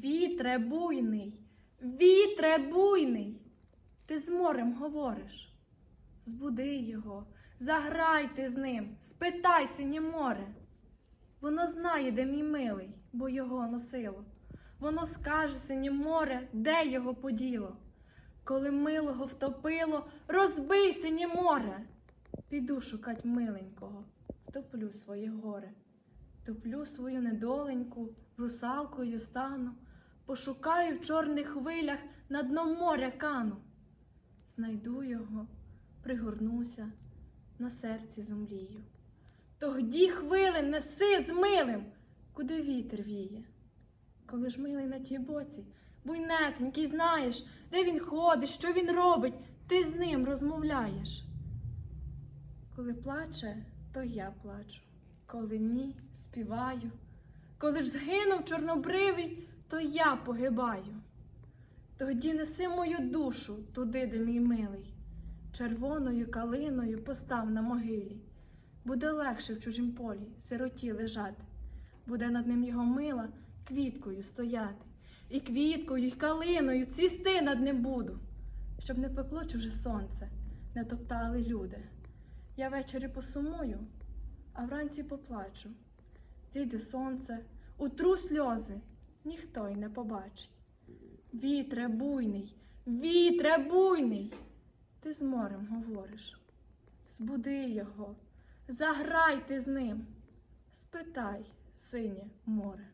Вітре буйний, вітре буйний, ти з морем говориш. Збуди його, заграй ти з ним, спитай синє море. Воно знає, де мій милий, бо його носило. Воно скаже синє море, де його поділо. Коли милого втопило, розбий синє море. Піду шукать миленького, втоплю своє горе, втоплю свою недоленьку, русалкою стану, пошукаю в чорних хвилях на дно моря кану. Знайду його, пригорнуся, на серці зумрію. Тогді хвилин неси з милим, куди вітер віє. Коли ж милий на тій боці, буйнесенький, знаєш, де він ходить, що він робить, ти з ним розмовляєш. Коли плаче, то я плачу, коли ні, співаю. Коли ж згинув чорнобривий, то я погибаю. Тоді неси мою душу туди, де мій милий, червоною калиною постав на могилі. Буде легше в чужім полі сироті лежати, буде над ним його мила квіткою стояти, і квіткою, і калиною цвісти над ним буду, щоб не пекло чуже сонце, не топтали люди. Я ввечері посумую, а вранці поплачу. Зійде сонце, утру сльози, ніхто й не побачить. Вітре буйний, вітре буйний, ти з морем говориш. Збуди його, заграй ти з ним, спитай, синє море.